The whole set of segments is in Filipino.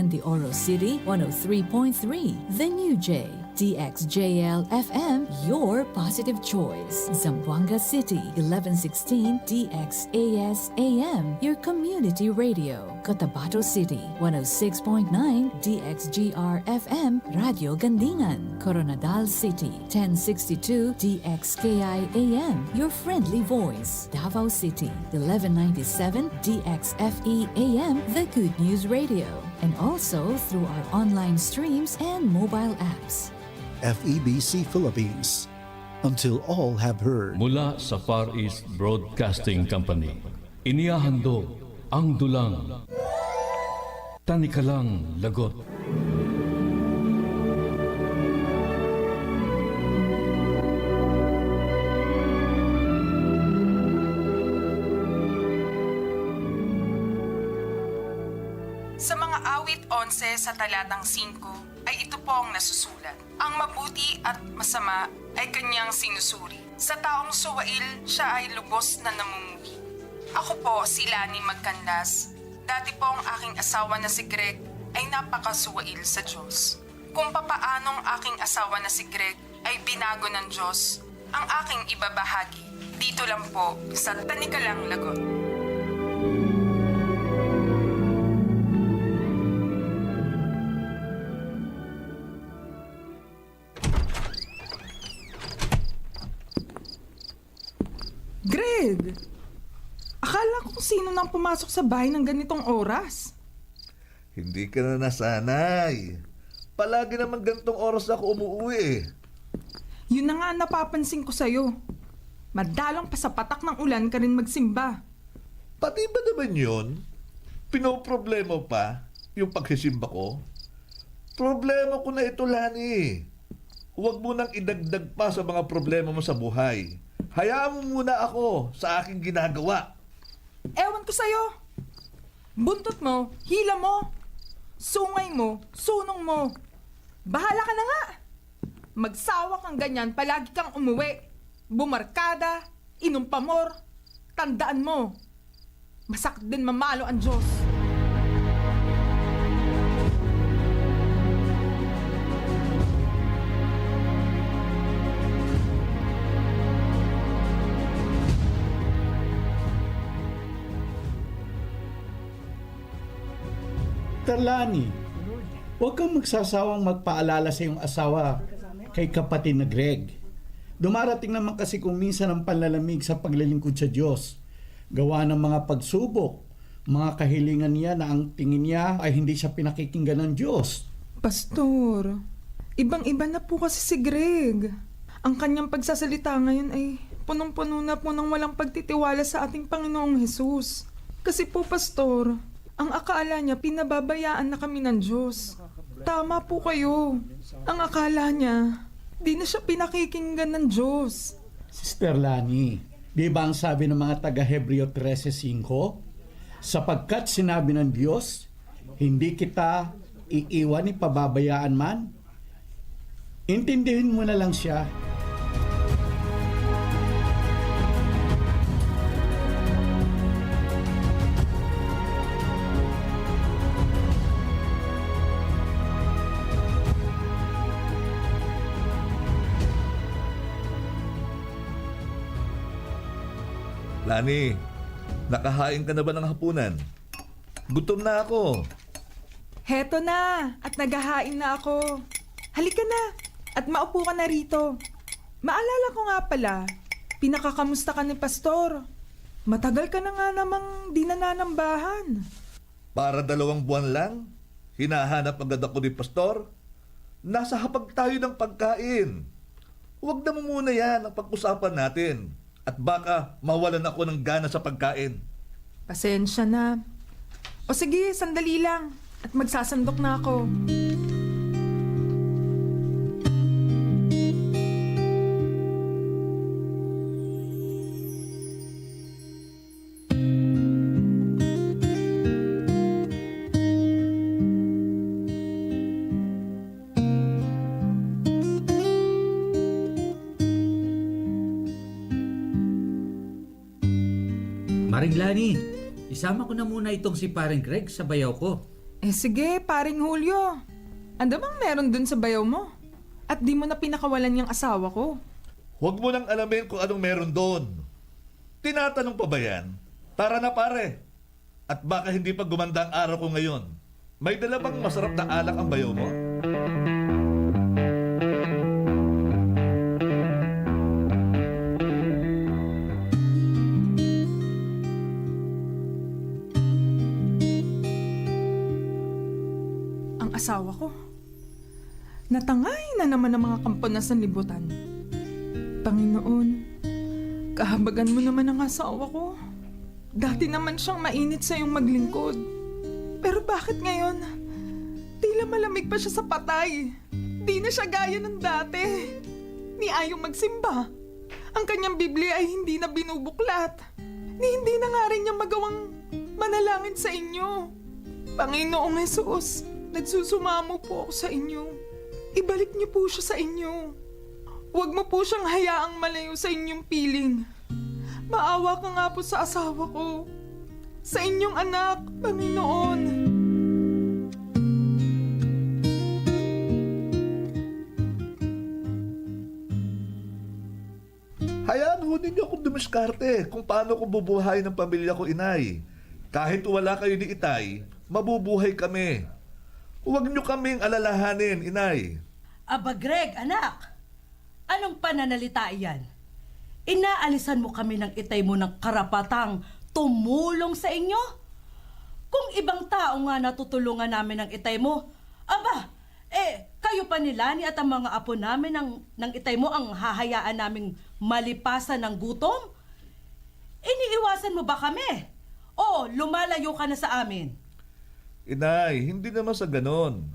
Cagayan de Oro City 103.3, The New J. DXJL FM, your positive choice. Zamboanga City 1116 DXAS AM, your community radio. Cotabato City 106.9 DXGR FM, Radio Gandingan. Coronadal City 1062 DXKI AM, your friendly voice. Davao City 1197 DXFE AM, the Good News Radio. And also through our online streams and mobile apps. FEBC Philippines. Until all have heard. Mula sa Far East Broadcasting Company, inihahandog ang dulang. Tanikalang lagot. Sa mga awit 11 sa talatang 5 ay ito po ang nasusulat. Ang mabuti at masama ay kanyang sinusuri. Sa taong suwail, siya ay lubos na namumuhi. Ako po si Lani Magkanlas. Dati po ang aking asawa na si Greg ay napakasuwail sa Diyos. Kung papaanong aking asawa na si Greg ay binago ng Diyos, ang aking ibabahagi dito lang po sa Tanikalang Lagot. Pumasok sa bahay ng ganitong oras. Hindi ka na nasanay. Palagi naman gantong oras ako umuwi eh. Yun na nga ang napapansin ko sa'yo. Madalang pa sa patak ng ulan ka rin magsimba. Pati ba naman yun? Pinoproblema pa yung pagsisimba ko? Problema ko na ito, Lani. Huwag mo nang idagdag pa sa mga problema mo sa buhay. Hayaan mo muna ako sa aking ginagawa. Ewan ko sa'yo. Buntot mo, hila mo, sungay mo, sunong mo. Bahala ka na nga. Magsawa kang ganyan, palagi kang umuwi. Bumarkada, inom pamor. Tandaan mo, masakit din mamalo ang Diyos. Tarlani, huwag kang magsasawang magpaalala sa iyong asawa kay kapatid na Greg. Dumarating naman kasi kung minsan ang panlalamig sa paglilingkod sa Diyos. Gawa ng mga pagsubok, mga kahilingan niya na ang tingin niya ay hindi siya pinakikinggan ng Diyos. Pastor, ibang-iba na po kasi si Greg. Ang kanyang pagsasalita ngayon ay punong-puno na po ng walang pagtitiwala sa ating Panginoong Hesus. Kasi po, Pastor, ang akala niya pinababayaan na kami ng Diyos. Tama po kayo. Ang akala niya, di na siya pinakikinggan ng Diyos. Sister Lani, di ba ang sabi ng mga taga Hebreo 13.5? Sapagkat sinabi ng Diyos, hindi kita iiwan ni pababayaan man. Intindihin mo na lang siya. Lani, nakahain ka na ba ng hapunan? Gutom na ako. Heto na, at naghahain na ako. Halika na, at maupo ka na rito. Maalala ko nga pala, pinakakamusta ka ni Pastor. Matagal ka na nga namang di nananambahan. Para dalawang buwan lang, hinahanap agad ako ni Pastor. Nasa hapag tayo ng pagkain. Huwag na mo muna yan ang pag-usapan natin. At baka mawalan ako ng gana sa pagkain. Pasensya na. O sige, sandali lang. At magsasandok na ako. Maring Lani, isama ko na muna itong si Paring Greg sa bayaw ko. Eh sige, paring Julio. Ano bang meron dun sa bayaw mo? At di mo na pinakawalan yung asawa ko. Huwag mo nang alamin kung anong meron doon. Tinatanong pa ba yan? Tara na pare. At baka hindi pa gumanda ang araw ko ngayon. May dala bang masarap na alak ang bayaw mo? Natangay na naman ang mga kampunas ng libutan. Panginoon, kahabagan mo naman ang asawa ko. Dati naman siyang mainit sa iyong maglingkod. Pero bakit ngayon? Tila malamig pa siya sa patay. Di na siya gaya ng dati. Ni ayaw magsimba. Ang kanyang Biblia ay hindi na binubuklat. Ni hindi na nga rin niya magawang manalangin sa inyo. Panginoong Jesus, nagsusumamo po ako sa inyo. Ibalik niyo po siya sa inyo. Huwag mo po siyang hayaang malayo sa inyong piling. Maawa ka nga po sa asawa ko. Sa inyong anak, Panginoon. Hayaan ho ninyo akong dumiskarte kung paano ko bubuhay ng pamilya ko, inay. Kahit wala kayo ni Itay, mabubuhay kami. Huwag niyo kaming alalahanin, inay. Aba Greg, anak! Anong pananalita iyan? Inaalisan mo kami ng itay mo ng karapatang tumulong sa inyo? Kung ibang tao nga natutulungan namin ng itay mo, aba, eh, kayo pa ni Lani at ang mga apo namin ng, ng itay mo ang hahayaan naming malipasan ng gutom? Iniiwasan mo ba kami? O lumalayo ka na sa amin? Inay, hindi naman sa ganon.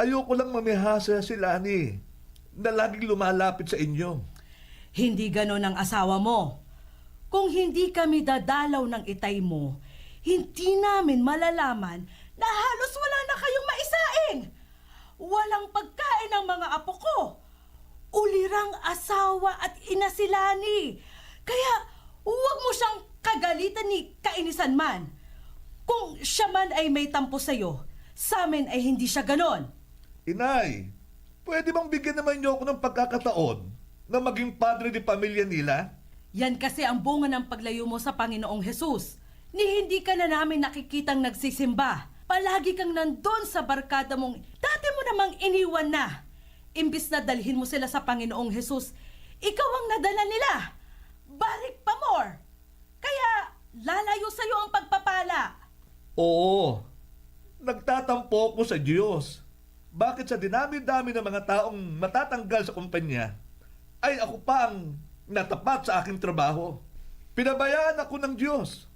Ayoko lang mamihasa si Lani na laging lumalapit sa inyo. Hindi ganon ang asawa mo. Kung hindi kami dadalaw ng itay mo, hindi namin malalaman na halos wala na kayong maisaing. Walang pagkain ng mga apo ko. Ulirang asawa at ina si Lani. Kaya huwag mo siyang kagalitan ni kainisan man. Kung siya man ay may tampo sa'yo, sa amin ay hindi siya ganon. Inay, pwede bang bigyan naman niyo ako ng pagkakataon na maging padre di pamilya nila? Yan kasi ang bunga ng paglayo mo sa Panginoong Hesus. Ni hindi ka na namin nakikitang nagsisimba. Palagi kang nandun sa barkada mong dati mo namang iniwan na. Imbis na dalhin mo sila sa Panginoong Hesus, ikaw ang nadala nila. Barik pa more. Kaya lalayo sa'yo ang pagpapala. Oo, nagtatampo ko sa Diyos. Bakit sa dinami-dami ng mga taong matatanggal sa kumpanya, ay ako pa ang natapat sa aking trabaho. Pinabayaan ako ng Diyos.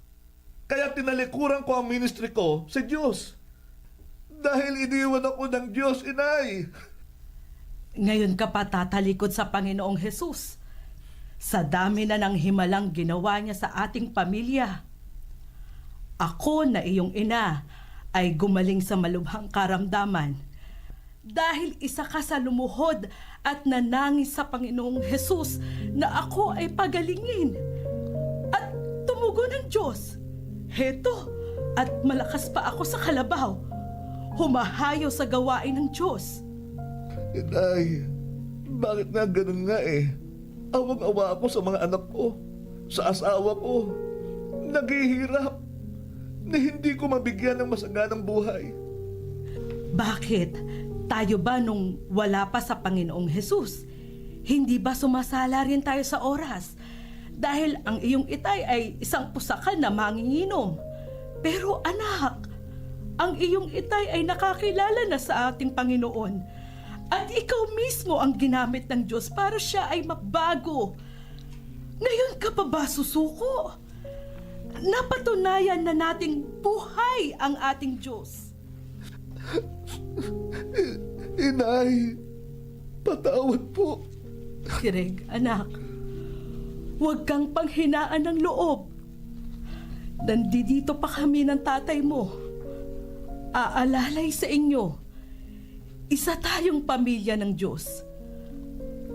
Kaya tinalikuran ko ang ministry ko sa Diyos. Dahil iniwan ako ng Diyos, inay. Ngayon ka pa tatalikod sa Panginoong Hesus. Sa dami na ng himalang ginawa niya sa ating pamilya. Ako na iyong ina ay gumaling sa malubhang karamdaman. Dahil isa ka sa lumuhod at nanangis sa Panginoong Hesus na ako ay pagalingin. At tumugon ng Diyos. Heto, at malakas pa ako sa kalabaw. Humahayo sa gawain ng Diyos. Inay, bakit nga ganun nga eh? Awang-awa ako sa mga anak ko, sa asawa ko. Naghihirap na hindi ko mabigyan ng masaganang buhay. Bakit? Tayo ba nung wala pa sa Panginoong Hesus? Hindi ba sumasala rin tayo sa oras? Dahil ang iyong itay ay isang pusakal na manginginom. Pero anak, ang iyong itay ay nakakilala na sa ating Panginoon. At ikaw mismo ang ginamit ng Diyos para siya ay magbago. Ngayon ka pa ba susuko? Napatunayan na nating buhay ang ating Diyos. Inay, patawad po. Greg, anak, huwag kang panghinaan ng loob. Nandito pa kami ng tatay mo. Aalalay sa inyo. Isa tayong pamilya ng Diyos.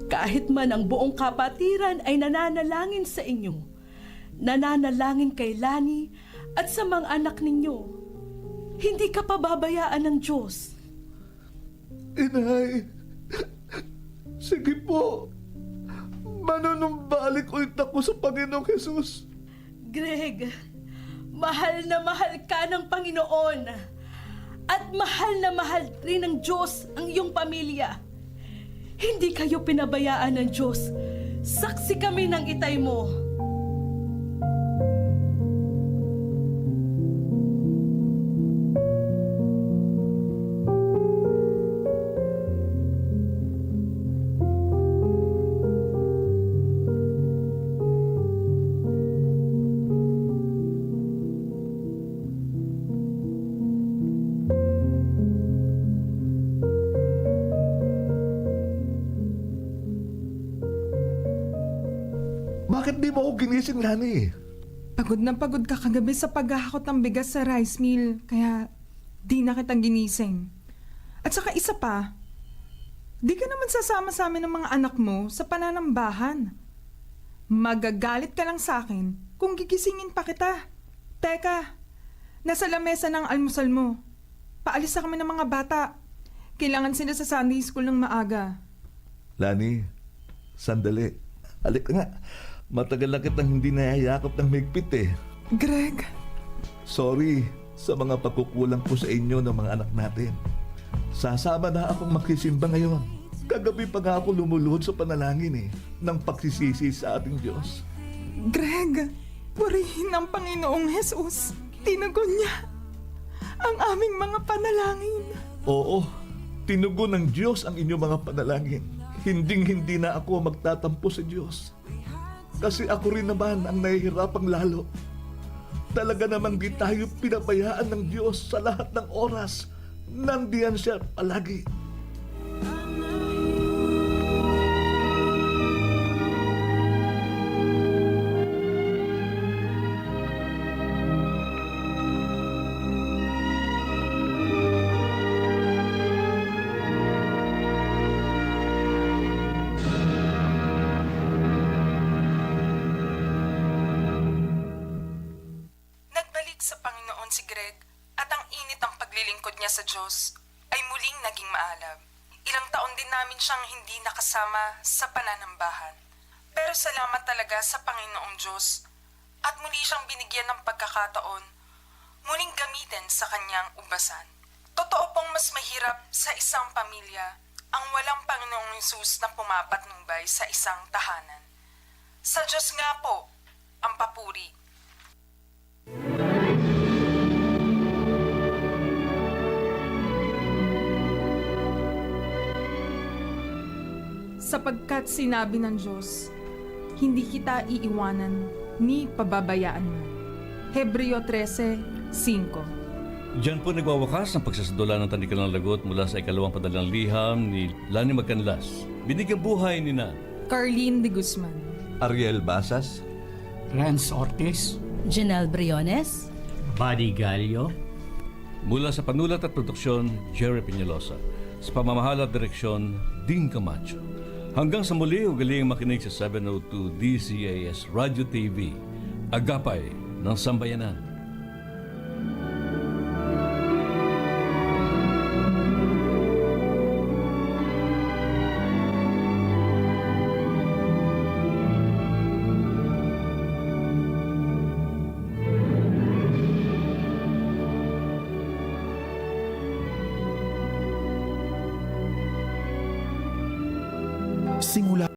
Kahit man ang buong kapatiran ay nananalangin sa inyo, nananalangin kay Lani at sa mga anak ninyo. Hindi ka pababayaan ng Diyos. Inay, sige po. Manunumbalik ulit ako sa Panginoong Jesus. Greg, mahal na mahal ka ng Panginoon. At mahal na mahal rin ng Diyos ang iyong pamilya. Hindi kayo pinabayaan ng Diyos. Saksi kami ng itay mo. Bakit di mo ako ginising, Lani? Pagod na pagod ka kagabi sa paghahakot ng bigas sa rice mill, kaya di na kita ginising. At saka isa pa, di ka naman sasama sa amin ng mga anak mo sa pananambahan. Magagalit ka lang sa akin kung gigisingin pa kita. Teka, nasa lamesa ng almusal mo. Paalis na kami ng mga bata. Kailangan sila sa Sunday school ng maaga. Lani, sandali. Alik nga. Matagal na kitang hindi nayayakap ng higpit eh. Greg, Sorry sa mga pagkukulang ko sa inyo ng mga anak natin. Sasama na akong makisimba ngayon. Kagabi pa nga ako lumuluhod sa panalangin eh, ng pagsisisi sa ating Diyos. Greg, purihin ang Panginoong Jesus. Tinagon niya ang aming mga panalangin. Oo, tinugon ng Diyos ang inyong mga panalangin. Hinding-hindi na ako magtatampo sa Diyos. Kasi ako rin naman ang nahihirapang lalo. Talaga namang di tayo pinabayaan ng Diyos sa lahat ng oras. Nandiyan siya palagi. Sa Diyos ay muling naging maalab. Ilang taon din namin siyang hindi nakasama sa pananambahan. Pero salamat talaga sa Panginoong Diyos at muli siyang binigyan ng pagkakataon muling gamitin sa kanyang ubasan. Totoo pong mas mahirap sa isang pamilya ang walang Panginoong Yesus na pumapatnubay sa isang tahanan. Sa Diyos nga po, ang papuri Sapagkat sinabi ng Diyos, hindi kita iiwanan ni pababayaan mo. Hebreo 13:5 Diyan po nagwawakas ang pagsasadula ng tanikal ng lagot mula sa ikalawang padalang liham ni Lani Magkanlas. Binigyang buhay ni na Carlene de Guzman. Ariel Basas, Rance Ortiz, Janelle Briones, Buddy Gallo, Mula sa panulat at produksyon, Jerry Peñalosa. Sa pamamahala at direksyon, Dean Camacho. Hanggang sa muli, ugaling makinig sa 702 DCAS Radio TV. Agapay ng Sambayanan.